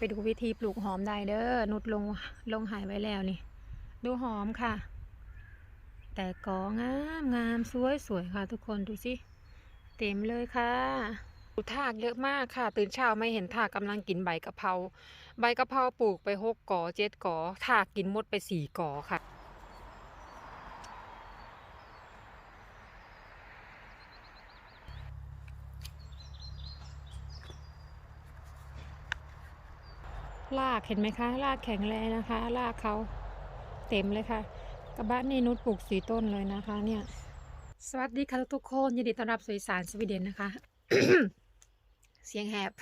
ไปดูวิธีปลูกหอมได้เด้อนุดลงลงหายไว้แล้วนี่ ดูหอมค่ะ แต่กองามงามสวยสวยค่ะ ทุกคนดูสิเต็มเลยค่ะดูทากเยอะมากค่ะ ตื่นเช้าไม่เห็นทากกำลังกินใบกะเพราใบกะเพราปลูกไปหกกอเจ็ดกอทากกินหมดไปสี่กอค่ะ ลากเห็นไหมคะลากแข็งแรงนะคะลากเขาเต็มเลยค่ะกระบะนี่นุชปลูกสีต้นเลยนะคะเนี่ยสวัสดีค่ะทุกคนยินดีต้อนรับสู่อีสานสวีเดนนะคะ เสียงแหบ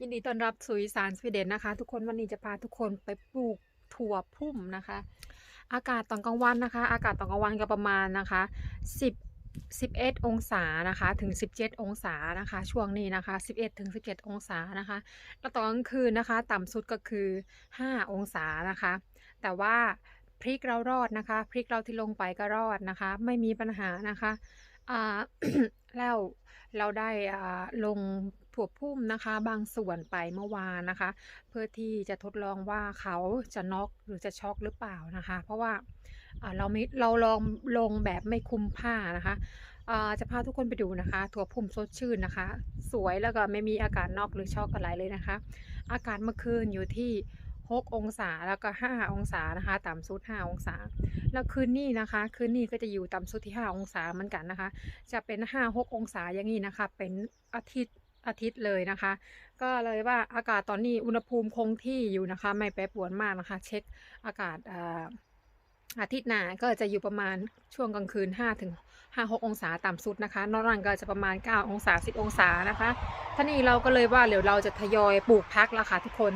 ยินดีต้อนรับสู่อีสานสวีเดนนะคะ ทุกคนวันนี้จะพาทุกคนไปปลูกถั่วพุ่มนะคะ อากาศตอนกลางวันนะคะ อากาศตอนกลางวันก็ประมาณนะคะ10 11 องศานะคะถึง 17 องศานะคะ ช่วงนี้นะคะ 11ถึง17 องศานะคะแล้วตอนกลางคืนนะคะ ต่ำสุดก็คือ 5 องศานะคะ แต่ว่าพริกเรารอดนะคะพริกเราที่ลงไปก็รอดนะคะ ไม่มีปัญหานะคะแล้วเราได้ลงถั่วพุ่มนะคะบางส่วนไปเมื่อวานนะคะ เพื่อที่จะทดลองว่าเขาจะน็อกหรือจะช็อกหรือเปล่านะคะ เพราะว่า เราไม่เราลองลงแบบไม่คุมผ้านะคะจะพาทุกคนไปดูนะคะ ถั่วพุ่มสดชื่นนะคะ สวยแล้วก็ไม่มีอาการนอกหรือช็อกอะไรเลยนะคะ อากาศเมื่อคืนอยู่ที่ 6 องศาแล้วก็ 5 องศานะคะ ต่ำสุด 5 องศา แล้วคืนนี้นะคะ คืนนี้ก็จะอยู่ต่ำสุดที่ 5 องศาเหมือนกันนะคะ จะเป็น 5 6 องศาอย่างนี้นะคะ เป็นอาทิตย์อาทิตย์เลยนะคะ ก็เลยว่าอากาศตอนนี้อุณหภูมิคงที่อยู่นะคะ ไม่แปรปรวนมากนะคะ เช็คอากาศอ่า อาทิตย์หน้าก็จะอยู่ประมาณช่วงกลางคืน 5 ถึง 5 6 องศาต่ำสุดนะคะ นอกนั้นก็จะประมาณ 9 องศา 10 องศานะคะท่านี้เราก็เลยว่าเดี๋ยวเราจะทยอยปลูกพักแล้วค่ะทุกคน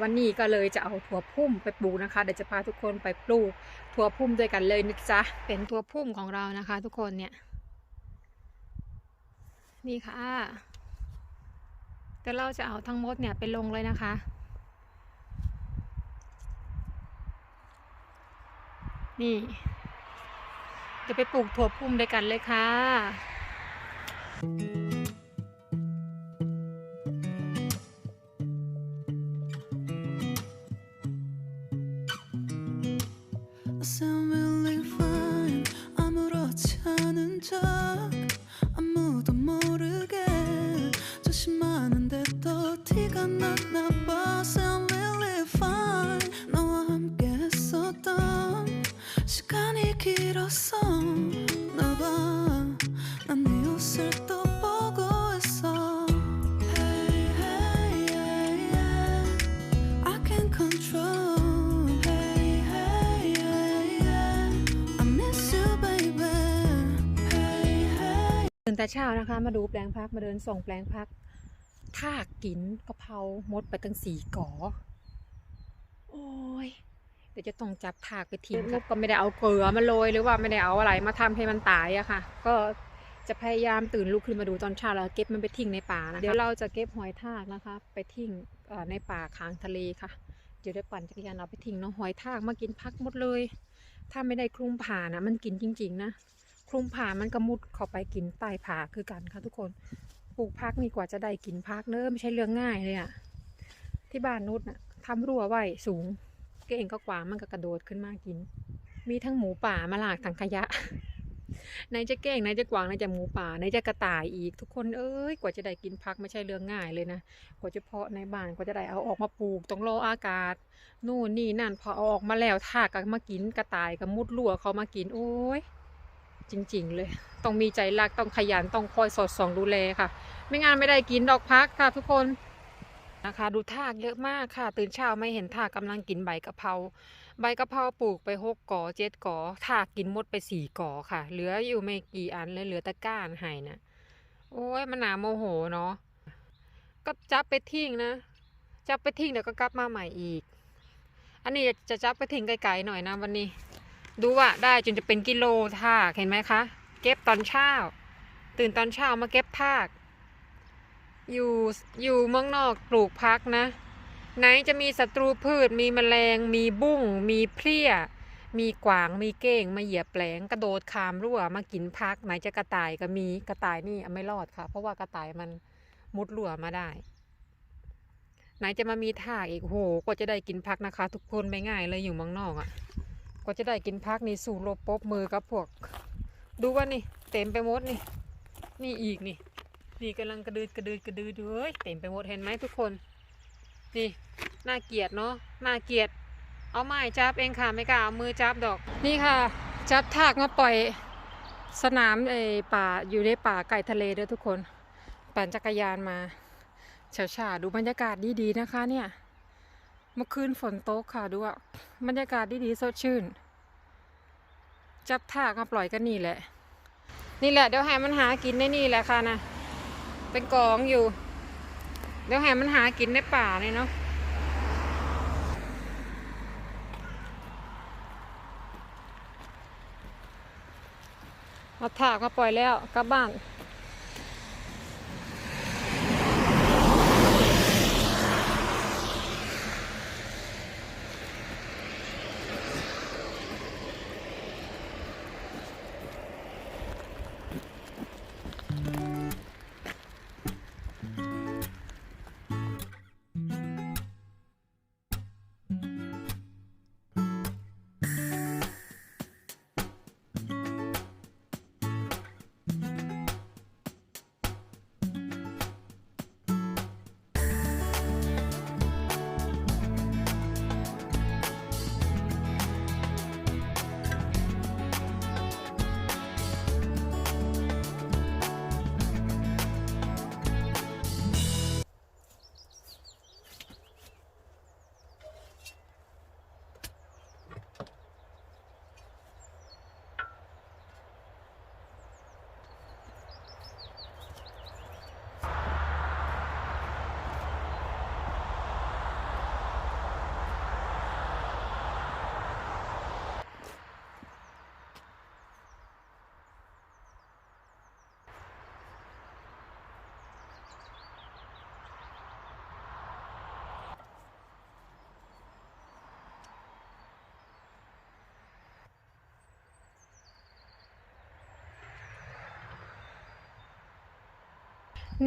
วันนี้ก็เลยจะเอาถั่วพุ่มไปปลูกนะคะ เดี๋ยวจะพาทุกคนไปปลูกถั่วพุ่มด้วยกันเลยนะจ๊ะ เป็นถั่วพุ่มของเรานะคะ ทุกคนเนี่ย นี่ค่ะ แต่เราจะเอาทั้งหมดเนี่ยไปลงเลยนะคะ นี่จะไปปลูกถั่วพุ่มด้วยกันเลยค่ะ แต่เช้านะคะ มาดูแปลงพักมาเดินส่งแปลงพักท่ากินกะเพราหมดไปตั้งสี่กอ โอ้ยเดี๋ยวจะต้องจับทากไปทิ้งครับก็ไม่ได้เอาเกลือมาโรยหรือว่าไม่ได้เอาอะไรมาทำให้มันตายอะค่ะ ก็จะพยายามตื่นลุกขึ้นมาดูตอนเช้าแล้วเก็บมันไปทิ้งในป่านะะเดี๋ยวเราจะเก็บหอยทากนะคะ ไปทิ้งในป่าข้างทะเลค่ะ เดี๋ยวได้ปั่นจักรยานเอาไปทิ้งเนาะหอยทากมากินพักหมดเลย ถ้าไม่ได้คลุมผ่านะมันกินจริง ๆ นะ คลุมผ่ามันก็มุดเข้าไปกินใต้ผาคือกันค่ะทุกคนปลูกพักนี่กว่าจะได้กินพักเนอะไม่ใช่เรื่องง่ายเลยอะที่บ้านนุชน่ะทำรั้วไว้สูงเก่งก็กวางมันก็กระโดดขึ้นมากิน มีทั้งหมูป่ามาหลากถังขยะไหนจะเก่งไหนจะกวางไหนจะหมูป่าไหนจะกระต่ายอีก ทุกคนเอ้ยกว่าจะได้กินพักไม่ใช่เรื่องง่ายเลยนะกว่าจะเพาะในบ้านกว่าจะได้เอาออกมาปลูกต้องรออากาศ นู่นนี่นั่นพอเอาออกมาแล้วทากก็มากินกระต่ายก็มุดรั่วเขามากินโอ้ย จริง ๆ เลย ต้องมีใจรักต้องขยันต้องคอยสอดส่องดูแลค่ะ ไม่งั้นไม่ได้กินดอกพักค่ะทุกคนนะคะ ดูทากเยอะมากค่ะ ตื่นเช้าไม่เห็นทากกำลังกินใบกะเพราใบกะเพราปลูกไปหกกอเจ็ดกอทากกินหมดไปสี่กอค่ะ เหลืออยู่ไม่กี่อันเลยเหลือต่ก้านให้นะโอ้ยมันหนาโมโหเนาะก็จับไปทิ้งนะจับไปทิ้งเดี๋ยวก็กลับมาใหม่อีก อันนี้จะจับไปทิ้งไกลๆหน่อยนะวันนี้ ดูว่าได้จนจะเป็นกิโลทากเห็นไหมคะ เก็บตอนเช้า ตื่นตอนเช้ามาเก็บทากอยู่อยู่เมืองนอกปลูกพักนะ ไหนจะมีศัตรูพืช มีแมลง มีบุ้ง มีเพลี้ย มีกวาง มีเก้ง มาเหยียบแปลงกระโดดคามรั่วมากินพัก ไหนจะกระต่ายก็มีกระต่ายนี่ไม่รอดค่ะ เพราะว่ากระต่ายมันมุดรั่วมาได้ ไหนจะมามีถากอีกโหกว่าจะได้กินพักนะคะ ทุกคนไม่ง่ายเลยอยู่เมืองนอกอะ่ะ กว่าจะได้กินพักนี่สู่รบปบมือกับพวก ดูว่านี่ เต็มไปหมดนี่ นี่อีกนี่ นี่กำลังกระดืดกระดืดกระดืดอยู่เฮ้ยเต็มไปหมดเห็นไหมทุกคน นี่น่าเกลียดเนาะน่าเกลียด เอาไม้จับเองค่ะไม่กล้าเอามือจับดอก นี่ค่ะ จับทากมาปล่อยสนามไอ้ป่าอยู่ในป่าไก่ทะเลเด้อทุกคน ปั่นจักรยานมาเฉาฉาดูบรรยากาศดีๆนะคะเนี่ย เมื่อคืนฝนตกค่ะดูอะ บรรยากาศดีๆสดชื่น จับทากมาปล่อยกันนี่แหละ นี่แหละเดี๋ยวให้มันหากินในนี่แหละค่ะนะเป็นกองอยู่ เดี๋ยวให้มันหากินในป่าเลยเนาะเอาถากมาปล่อยแล้วกลับบ้าน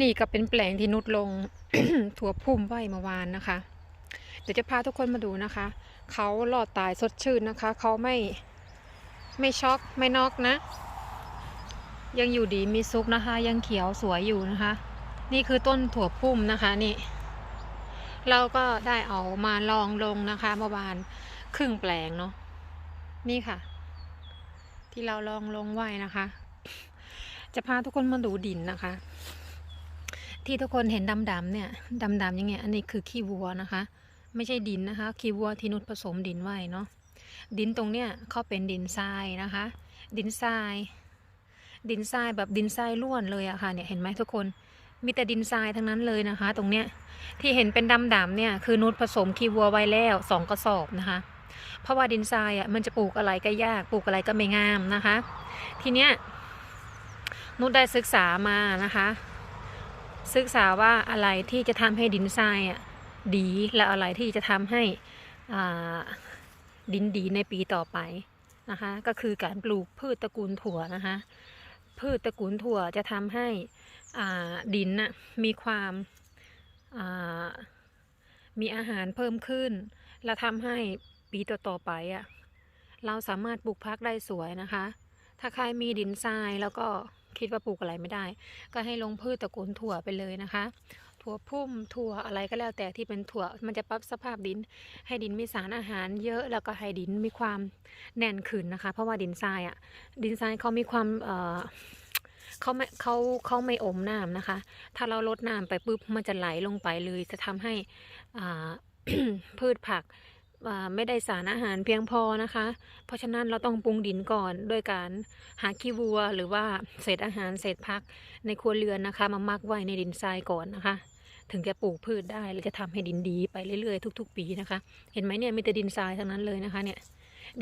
นี่ก็เป็นแปลงที่นุดลง ถั่วพุ่มไว้เมื่อวานนะคะ เดี๋ยวจะพาทุกคนมาดูนะคะ เขาหลอดตายสดชื่นนะคะ เขาไม่ไม่ช็อกไม่นอกนะ ยังอยู่ดีมีซุกนะคะ ยังเขียวสวยอยู่นะคะ นี่คือต้นถั่วพุ่มนะคะนี่ เราก็ได้เอามาลองลงนะคะเมื่อวานครึ่งแปลงเนาะนี่ค่ะ ที่เราลองลงไว้นะคะ จะพาทุกคนมาดูดินนะคะ ที่ทุกคนเห็นดำๆเนี่ยดำๆย่างเงี้ยอันนี้คือขี้วัวนะคะ ไม่ใช่ดินนะคะ ขี้วัวที่นุชผสมดินไว้เนาะดินตรงเนี้ยเขาเป็นดินทรายนะคะ ดินทราย ดินทรายแบบดินทรายล้วนเลยอะค่ะเนี่ยเห็นไหมทุกคนมีแต่ดินทรายทั้งนั้นเลยนะคะ ตรงเนี้ยที่เห็นเป็นดำๆเนี่ยคือนุชผสมขี้วัวไว้แล้วสองกระสอบนะคะ เพราะว่าดินทรายอะมันจะปลูกอะไรก็ยากปลูกอะไรก็ไม่งามนะคะ ทีเนี้ยนุชได้ศึกษามานะคะ ศึกษาว่าอะไรที่จะทำให้ดินทรายอะดีและอะไรที่จะทำให้อ่าดินดีในปีต่อไปนะคะก็คือการปลูกพืชตระกูลถั่วนะคะพืชตระกูลถั่วจะทำให้อ่าดินน่ะมีความอ่ามีอาหารเพิ่มขึ้น และทำให้ปีต่อๆไปอะเราสามารถปลูกพักได้สวยนะคะ ถ้าใครมีดินทรายแล้วก็ คิดว่าปลูกอะไรไม่ได้ ก็ให้ลงพืชตระกูลถั่วไปเลยนะคะ ถั่วพุ่มถั่วอะไรก็แล้วแต่ที่เป็นถั่วมันจะปรับสภาพดิน ให้ดินมีสารอาหารเยอะแล้วก็ให้ดินมีความแน่นขึ้นนะคะ เพราะว่าดินทรายอะดินทรายเขามีความเอ่อเขาไม่เขาเขาไม่อมน้ำนะคะ ถ้าเราลดน้ำไปปุ๊บมันจะไหลลงไปเลย จะทำให้อ่าพืชผัก ไม่ได้สารอาหารเพียงพอนะคะ เพราะฉะนั้นเราต้องปรุงดินก่อนด้วยการหาขี้วัวหรือว่าเศษอาหารเศษพักในครัวเรือนนะคะ มามักไว้ในดินทรายก่อนนะคะ ถึงจะปลูกพืชได้และจะทำให้ดินดีไปเรื่อยๆ ทุก ๆ ปีนะคะ เห็นไหมเนี่ยมีแต่ดินทรายทั้งนั้นเลยนะคะเนี่ย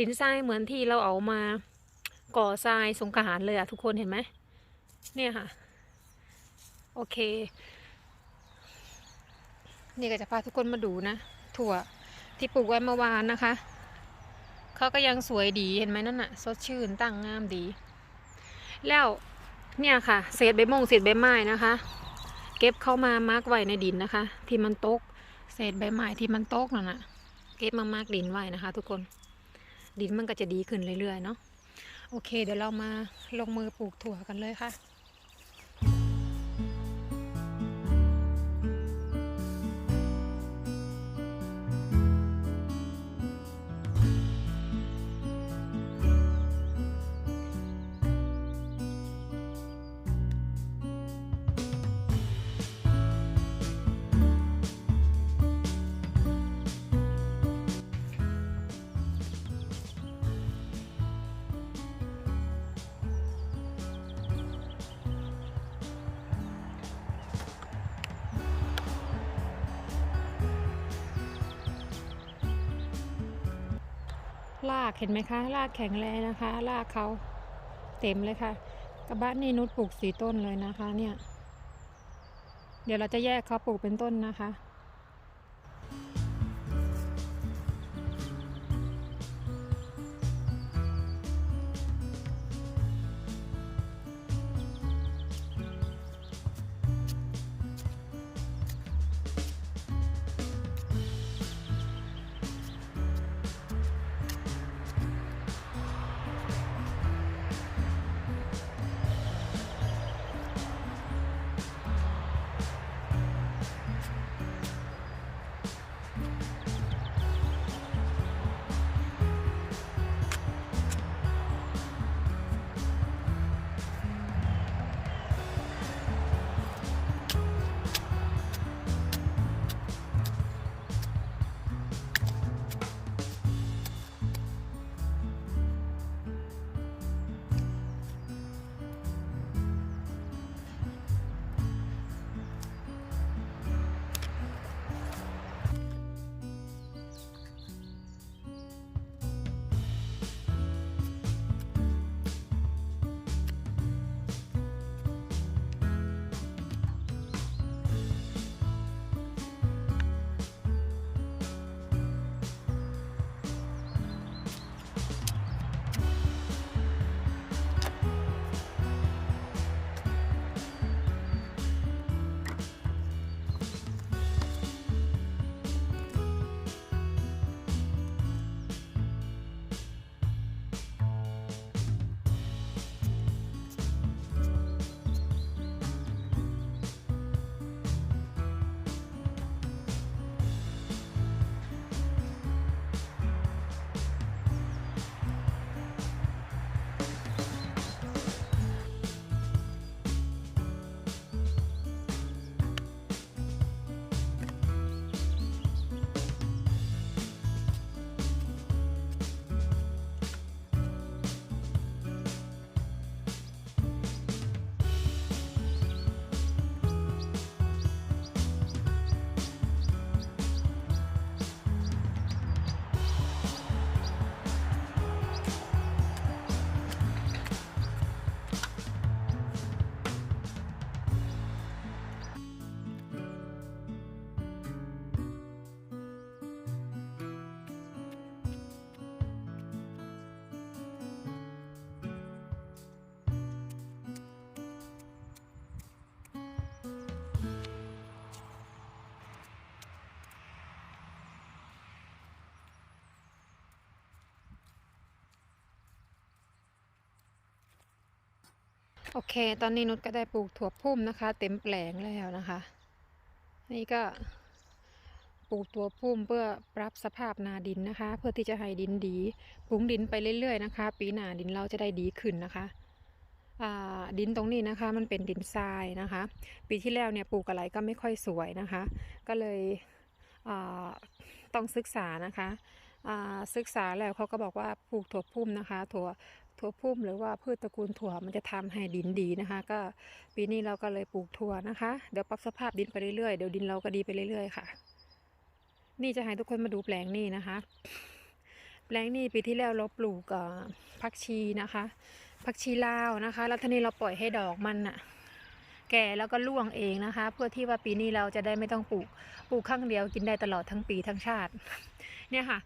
ดินทรายเหมือนที่เราเอามาก่อทรายสงกรารเลยอะทุกคนเห็นไหมเนี่ยค่ะ โอเค นี่ก็จะพาทุกคนมาดูนะถั่ว ที่ปลูกไว้เมื่อวานนะคะ เขาก็ยังสวยดีเห็นไหมนั่นน่ะสดชื่นตั้งงามดี แล้วเนี่ยค่ะ เศษใบมงเศษใบไม้นะคะ เก็บเข้ามามาร์กไว้ในดินนะคะ ที่มันตก เศษใบไม้ที่มันตกนั่นน่ะ เก็บมามากดินไว้นะคะ ทุกคน ดินมันก็จะดีขึ้นเรื่อยๆเนาะ โอเค เดี๋ยวเรามาลงมือปลูกถั่วกันเลยค่ะ ลากเห็นไหมคะ ลากแข็งแรงนะคะ ลากเขาเต็มเลยค่ะ กระบะนี่นุชปลูกสีต้นเลยนะคะ เนี่ย เดี๋ยวเราจะแยกเขาปลูกเป็นต้นนะคะ โอเค ตอนนี้นุชก็ได้ปลูกถั่วพุ่มนะคะ เต็มแปลงแล้วนะคะ นี่ก็ปลูกถั่วพุ่มเพื่อปรับสภาพนาดินนะคะ เพื่อที่จะให้ดินดีปรุงดินไปเรื่อยๆนะคะ ปีหน้าดินเราจะได้ดีขึ้นนะคะดินตรงนี้นะคะ มันเป็นดินทรายนะคะ ปีที่แล้วเนี่ยปลูกอะไรก็ไม่ค่อยสวยนะคะ ก็เลยต้องศึกษานะคะศึกษาแล้วเขาก็บอกว่าปลูกถั่วพุ่มนะคะ ถั่ว ถั่วพุ่มหรือว่าพืชตระกูลถั่วมันจะทำให้ดินดีนะคะ ก็ปีนี้เราก็เลยปลูกถั่วนะคะ เดี๋ยวปรับสภาพดินไปเรื่อยๆ เดี๋ยวดินเราก็ดีไปเรื่อยๆค่ะ นี่จะให้ทุกคนมาดูแปลงนี่นะคะ แปลงนี่ปีที่แล้วเราปลูกผักชีนะคะผักชีลาวนะคะ แล้วทีนี้เราปล่อยให้ดอกมันน่ะแก่แล้วก็ร่วงเองนะคะ เพื่อที่ว่าปีนี้เราจะได้ไม่ต้องปลูกปลูกข้างเดียวกินได้ตลอดทั้งปีทั้งชาติ เนี่ยค่ะ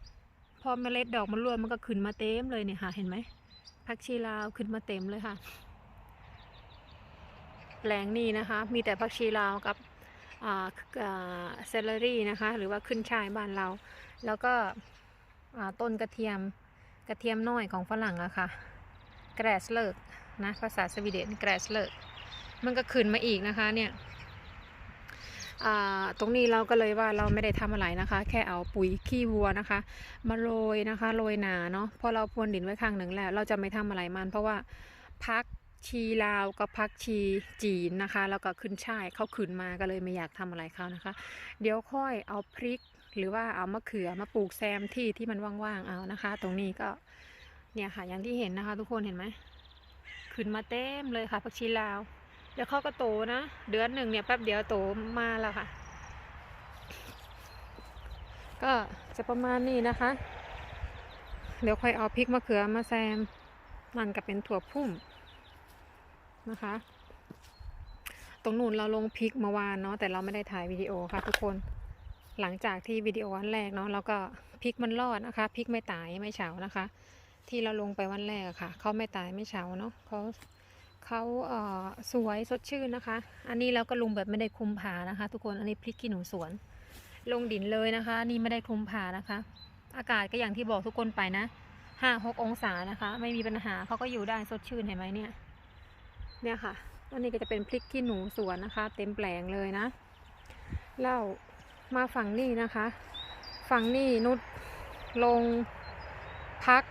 พอเมล็ดดอกมันร่วงมันก็ขึ้นมาเต็มเลยเนี่ยค่ะ เห็นไหม ผักชีลาวขึ้นมาเต็มเลยค่ะ แปลงนี้นะคะ มีแต่ผักชีลาวกับเซลลรี่นะคะ หรือว่าขึ้นช่ายบ้านเรา แล้วก็ต้นกระเทียมกระเทียมน้อยของฝรั่งอะค่ะแกรสเลิกนะ ภาษาสวีเดนแกรสเลิกมันก็ขึ้นมาอีกนะคะเนี่ย ตรงนี้เราก็เลยว่าเราไม่ได้ทำอะไรนะคะ แค่เอาปุ๋ยขี้วัวนะคะ มาโรยนะคะโรยหนาเนาะพอเราพรวนดินไว้ข้างหนึ่งแล้ว เราจะไม่ทำอะไรมัน เพราะว่าพักชีลาวกับพักชีจีนนะคะ แล้วก็ขึ้นช่ายเขาขึ้นมาก็เลยไม่อยากทำอะไรเขานะคะ เดี๋ยวค่อยเอาพริกหรือว่าเอามะเขือมาปลูกแซมที่ที่มันว่างๆเอานะคะ ตรงนี้ก็เนี่ยค่ะอย่างที่เห็นนะคะ ทุกคนเห็นไหมขึ้นมาเต็มเลยค่ะผักชีลาว เดี๋ยวเขาก็โตนะ เดือนหนึ่งเนี่ยแป๊บเดียวโตมาแล้วค่ะ ก็จะประมาณนี้นะคะ เดี๋ยวค่อยเอาพริกมะเขือมาแซมมันก็เป็นถั่วพุ่มนะคะ ตรงนู้นเราลงพริกเมื่อวานเนาะแต่เราไม่ได้ถ่ายวิดีโอค่ะทุกคน หลังจากที่วิดีโอวันแรกเนาะเราก็พริกมันรอดนะคะพริกไม่ตายไม่เฉานะคะ ที่เราลงไปวันแรกอะค่ะเขาไม่ตายไม่เฉาเนาะเขา เขาเสวยสดชื่นนะคะ อันนี้เราก็ลงแบบไม่ได้คลุมผ่านะคะ ทุกคน อันนี้พริกขี้หนูสวน ลงดินเลยนะคะอันนี่ไม่ได้คลุมผ่านะคะ อากาศก็อย่างที่บอกทุกคนไปนะห้าหกองศานะคะ ไม่มีปัญหาเขาก็อยู่ได้สดชื่นเห็นไหมเนี่ย เนี่ยค่ะอันนี้ก็จะเป็นพริกขี้หนูสวนนะคะ เต็มแปลงเลยนะแล้วมาฝั่งนี้นะคะ ฝั่งนี้นุชลงพัก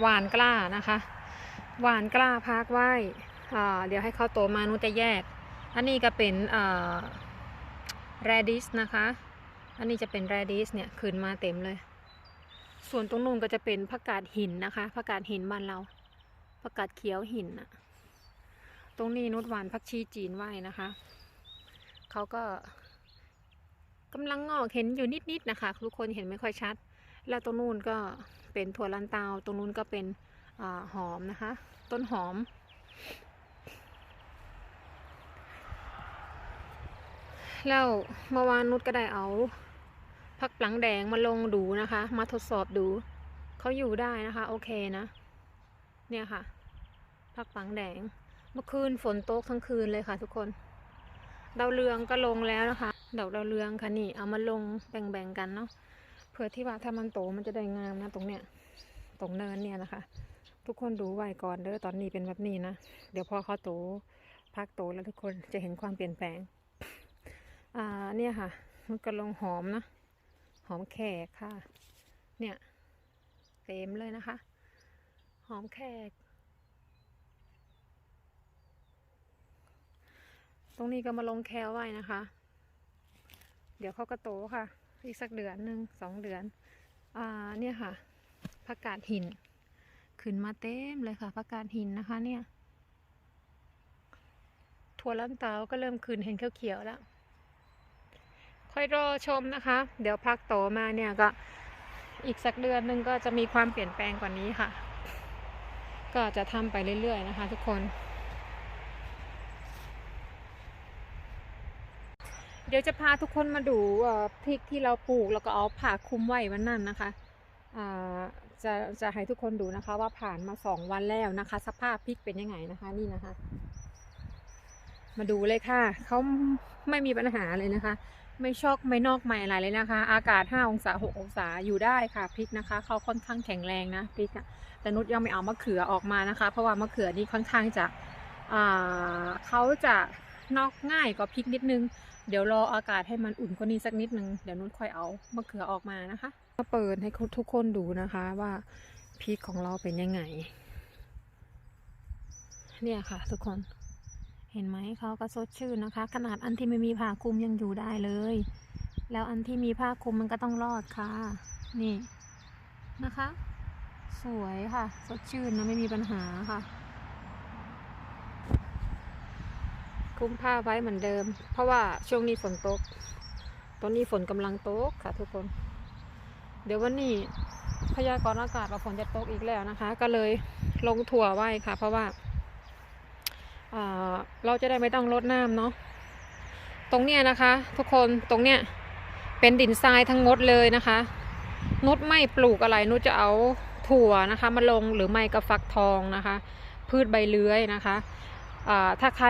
หวานกล้านะคะ หวานกล้าพักไว้เดี๋ยวให้เขาโตมานุจะแยก อันนี้ก็เป็นอ่า radish นะคะ อันนี้จะเป็น radish เนี่ยขึ้นมาเต็มเลย ส่วนตรงนู้นก็จะเป็นผักกาดหินนะคะผักกาดหินบ้านเราผักกาดเขียวหินอะตรงนี้นุชหวานผักชีจีนไว้นะคะ เขาก็กำลังงอกเห็นอยู่นิดๆนะคะ ทุกคนเห็นไม่ค่อยชัด แล้วตรงนู้นก็เป็นถั่วลันเตาตรงนู้นก็เป็นอหอมนะคะ ต้นหอม แล้วเมื่อวานนุชก็ได้เอาผักปลังแดงมาลงดูนะคะ มาทดสอบดู เขาอยู่ได้นะคะ โอเคนะ เนี่ยค่ะผักปลังแดง เมื่อคืนฝนตกทั้งคืนเลยค่ะ ทุกคนดาวเรืองก็ลงแล้วนะคะ ดอกดาวเรืองค่ะนี่ เอามาลงแบ่งๆกันเนาะเพื่อที่ว่าถ้ามันโตมันจะได้งามนะตรงเนี้ย ตรงเนินเนี่ยนะคะ ทุกคนดูไว้ก่อนเด้อตอนนี้เป็นแบบนี้นะ เดี๋ยวพอเขาโตพักโตแล้วทุกคนจะเห็นความเปลี่ยนแปลง อ่าเนี่ยค่ะ มันก็ลงหอมนะ หอมแขกค่ะ เนี่ย เต็มเลยนะคะ หอมแขก ตรงนี้ก็มาลงแคลไว้นะคะ เดี๋ยวเขาก็โตค่ะ อีกสักเดือนหนึ่งสองเดือน อ่าเนี่ยค่ะผักกาดหิน ขึ้นมาเต็มเลยค่ะผักกาดหินนะคะเนี่ยถั่วลันเตาก็เริ่มขึ้นเห็นเขียวๆแล้ว ค่อยรอชมนะคะ เดี๋ยวพักโตมาเนี่ยก็อีกสักเดือนหนึ่งก็จะมีความเปลี่ยนแปลงกว่านี้ค่ะ ก็จะทำไปเรื่อยๆนะคะ ทุกคน เดี๋ยวจะพาทุกคนมาดูพริกที่เราปลูกแล้วก็เอาผ่าคุมไว้วันนั้นนะคะอ่า จะจะให้ทุกคนดูนะคะว่าผ่านมาสองวันแล้วนะคะ สภาพพริกเป็นยังไงนะคะ นี่นะคะ มาดูเลยค่ะเขาไม่มีปัญหาเลยนะคะ ไม่ชอกไม่นอกไม่อะไรเลยนะคะ อากาศ 5 องศา 6 องศาอยู่ได้ค่ะพริกนะคะเขาค่อนข้างแข็งแรงนะพริกอะแต่นุชยังไม่เอามะเขือออกมานะคะ เพราะว่ามะเขือนี่ค่อนข้างจะเขาจะนอกง่ายกว่าพริกนิดนึง เดี๋ยวรออากาศให้มันอุ่นกว่านี้สักนิดนึงเดี๋ยวนุชค่อยเอามะเขือออกมานะคะมาเปิดให้ทุกคนดูนะคะว่าพริกของเราเป็นยังไง เนี่ยค่ะ ทุกคนเห็นไหมเขาก็สดชื่นนะคะ ขนาดอันที่ไม่มีผ้าคลุมยังอยู่ได้เลย แล้วอันที่มีผ้าคลุมมันก็ต้องรอดค่ะ นี่นะคะ สวยค่ะ สดชื่นนะไม่มีปัญหาค่ะ คลุมผ้าไว้เหมือนเดิม เพราะว่าช่วงนี้ฝนตก ตอนนี้ฝนกำลังตกค่ะทุกคน เดี๋ยววันนี้พยากรณ์อากาศว่าฝนจะตกอีกแล้วนะคะ ก็เลยลงถั่วไว้ค่ะ เพราะว่าเราจะได้ไม่ต้องรดน้ำเนาะ ตรงเนี้ยนะคะ ทุกคนตรงเนี้ยเป็นดินทรายทั้งหมดเลยนะคะนุชไม่ปลูกอะไรนุชจะเอาถั่วนะคะ มาลงหรือไม่ก็ฟักทองนะคะ พืชใบเลื้อยนะคะ ถ้าใคร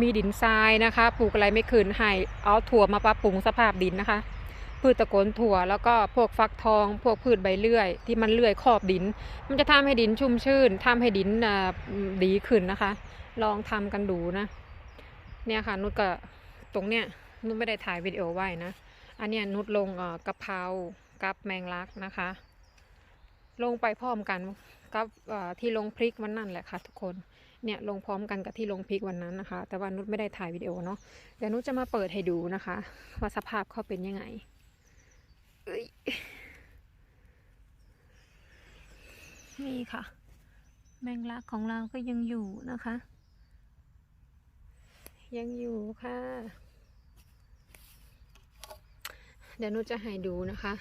มีดินทรายนะคะปลูกอะไรไม่ขึ้นให้เอาถั่วมาปรับปรุงสภาพดินนะคะ พืชตะโกนถั่วแล้วก็พวกฟักทอง พวกพืชใบเลื่อย ที่มันเลื่อยขอบดิน มันจะทำให้ดินชุ่มชื่นทำให้ดินดีขึ้นนะคะ ลองทำกันดูนะ เนี่ยค่ะนุชก็ตรงเนี้ยนุชไม่ได้ถ่ายวิดีโอไว้นะ อันเนี้ยนุชลงกะเพรากับแมงลักนะคะ ลงไปพร้อมกันกับที่ลงพริกวันนั้นแหละค่ะทุกคน เนี่ยลงพร้อมกันกับที่ลงพริกวันนั้นนะคะ แต่ว่านุชไม่ได้ถ่ายวิดีโอเนาะเดี๋ยวนุชจะมาเปิดให้ดูนะคะ ว่าสภาพเขาเป็นยังไงเอ้ยนี่ค่ะ แมงลักของเราก็ยังอยู่นะคะ ยังอยู่ค่ะ เดี๋ยวนุชจะให้ดูนะคะ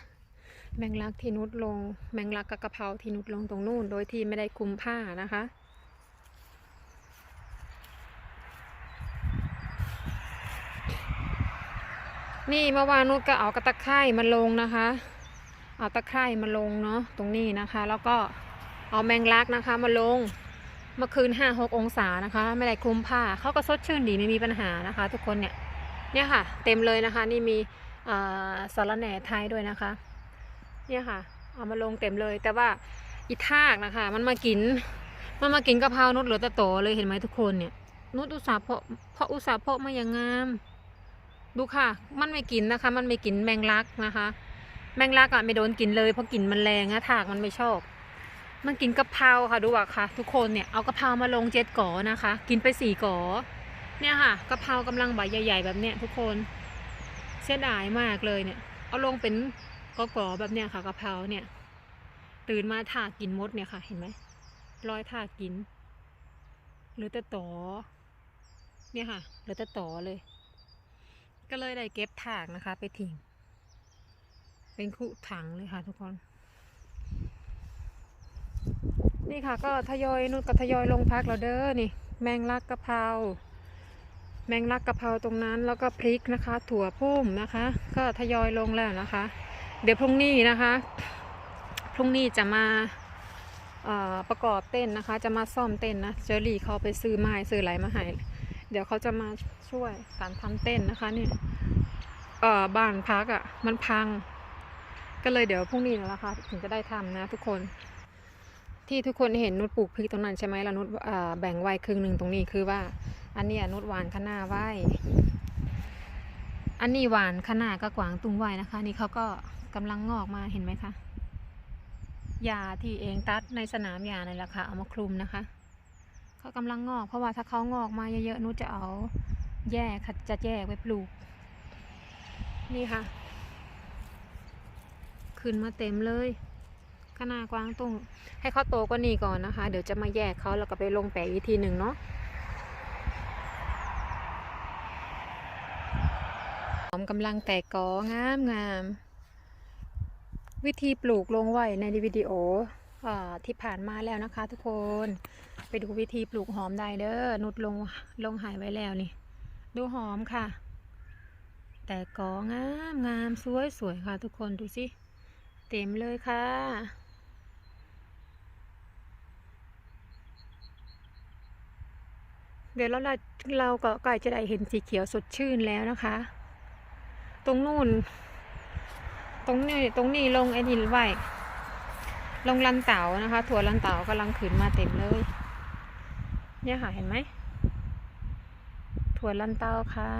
แมงลักที่นุชลง แมงลักกับกะเพราที่นุชลงตรงนู่น โดยที่ไม่ได้คลุมผ้านะคะ นี่เมื่อวานนุชก็เอากระตะไคร่มาลงนะคะ เอาตะไคร่มาลงเนาะตรงนี้นะคะ แล้วก็เอาแมงลักนะคะมาลงเมื่อคืนห้าหกองศานะคะ ไม่ได้คลุมผ้าเขาก็สดชื่นดีไม่มีปัญหานะคะ ทุกคนเนี่ยเนี่ยค่ะ เต็มเลยนะคะ นี่มีสารแหน่ไทยด้วยนะคะ เนี่ยค่ะ เอามาลงเต็มเลย แต่ว่าอีทากนะคะ มันมากิน มันมากินกะเพรานุชเหลือแต่โตเลยเห็นไหมทุกคนเนี่ยนุชอุตส่าห์เพาะเพาะอุตส่าห์เพาะมาอย่างงาม ดูค่ะ มันไม่กินนะคะ มันไม่กินแมงลักนะคะ แมงลักอะไม่โดนกินเลยเพราะกลิ่นมันแรงนะถากมันไม่ชอบ มันกินกะเพราค่ะดูอะค่ะ ทุกคนเนี่ยเอากะเพรามาลงเจ็ดก่อนะคะ กินไปสี่ก่อเนี่ยค่ะกะเพรากำลังใบใหญ่ ๆ แบบเนี้ยทุกคนเสียดายมากเลยเนี่ย เอาลงเป็นก่อแบบเนี้ยค่ะกะเพราเนี่ย ตื่นมาถากกินมดเนี่ยค่ะเห็นไหมรอยถากกิน หรือแต่ตอเนี่ยค่ะหลือแต่ตอเลย ก็เลยได้เก็บถากนะคะ ไปทิ้ง เป็นคุถังเลยค่ะ ทุกคน นี่ค่ะ ก็ทยอยนุชก็ทยอยลงพักแล้วเด้อนี่ แมงลักกะเพราแมงลักกะเพราตรงนั้นแล้วก็พริกนะคะ ถั่วพุ่มนะคะ ก็ทยอยลงแล้วนะคะ เดี๋ยวพรุ่งนี้นะคะ พรุ่งนี้จะมาประกอบเต้นนะคะ จะมาซ่อมเต้นนะเจอรี่เขาไปซื้อไม้ซื้ออะไรมาให้ เดี๋ยวเขาจะมาช่วยการทำเต้นนะคะเนี่ยเอ่อบ้านพักอะ่ะ มันพัง ก็เลยเดี๋ยวพรุ่งนี้นะคะ ถึงจะได้ทำนะทุกคนที่ทุกคนเห็นนุชปลูกพริกตรงนั้นใช่ไหมแล้วนุชแบ่งไว้ครึ่งหนึ่งตรงนี้คือว่า อันนี้นุชหวานคะน้าไว้ อันนี้หวานคะน้าก็กวางตุงไว้นะคะ นี่เขาก็กำลังงอกมาเห็นไหมคะยาที่เองตัดในสนามยาในราคาเอามาคลุมนะคะ เขากำลังงอก เพราะว่าถ้าเขางอกมาเยอะๆนุชจะเอาแยกค่ะจะแยกไว้ปลูก นี่ค่ะ ขึ้นมาเต็มเลยขนาดกวางตุ้งให้เขาโตกว่านี้ก่อนนะคะ เดี๋ยวจะมาแยกเขาแล้วก็ไปลงแปะอีกทีหนึ่งเนาะหอมกำลังแตกกองามงาม วิธีปลูกลงไว้ในวิดีโอ ที่ผ่านมาแล้วนะคะ ทุกคนไปดูวิธีปลูกหอมได้เด้อนุดลงลงหายไว้แล้วนี่ ดูหอมค่ะ แต่กองามงามสวยสวยค่ะ ทุกคนดูสิเต็มเลยค่ะเดี๋ยวเราเราก็ใกล้จะได้เห็นสีเขียวสดชื่นแล้วนะคะ ตรงนู่น ตรงนี้ตรงนี้ลงไอ้นี่ไว้ ลงลันเต๋านะคะ ถั่วลันเต๋ากำลังขึ้นมาเต็มเลย เนี่ยค่ะเห็นไหม ถั่วลันเตาค่ะ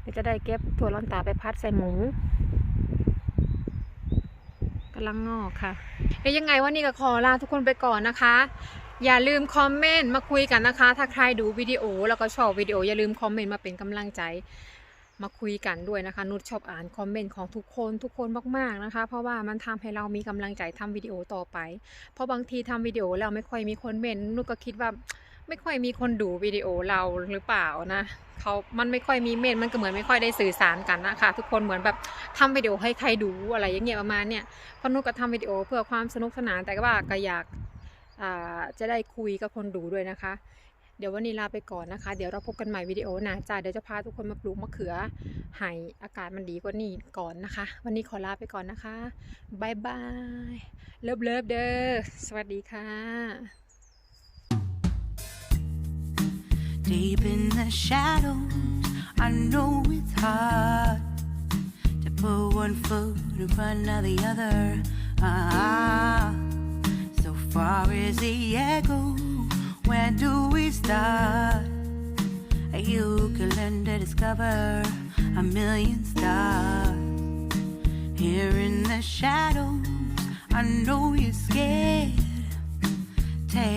เดี๋ยวจะได้เก็บถั่วลันเตาไปพัดใส่หมูกำลังงอกค่ะเดี๋ยวยังไงวันนี้ก็ขอลาทุกคนไปก่อนนะคะ อย่าลืมคอมเมนต์มาคุยกันนะคะ ถ้าใครดูวิดีโอแล้วก็ชอบวิดีโออย่าลืมคอมเมนต์มาเป็นกำลังใจ มาคุยกันด้วยนะคะ นุชชอบอ่านคอมเมนต์ของทุกคนทุกคนมากๆนะคะ เพราะว่ามันทำให้เรามีกำลังใจทำวิดีโอต่อไป เพราะบางทีทำวิดีโอแล้วไม่ค่อยมีคนเมนต์นุชก็คิดว่าไม่ค่อยมีคนดูวิดีโอเราหรือเปล่านะเขามันไม่ค่อยมีเมนต์มันก็เหมือนไม่ค่อยได้สื่อสารกันนะคะ ทุกคนเหมือนแบบทำวิดีโอให้ใครดูอะไรอย่างเงี้ยประมาณเนี้ยเพราะนุชก็ทำวิดีโอเพื่อความสนุกสนานแต่ก็ว่าก็อยากจะได้คุยกับคนดูด้วยนะคะ เดี๋ยววันนี้ลาไปก่อนนะคะ เดี๋ยวเราพบกันใหม่วิดีโอหน้าจ้าเดี๋ยวจะพาทุกคนมาปลูกมะเขือให้อากาศมันดีกว่านี้ก่อนนะคะ วันนี้ขอลาไปก่อนนะคะบายบายเลิฟเลิฟเด้อสวัสดีค่ะ Deep in the shadows, I know it's hard to put one foot in front of the other. Ah, so far as the echoes. Where do we start? You can learn to discover a million stars. Here in the shadows, I know you're scared. Take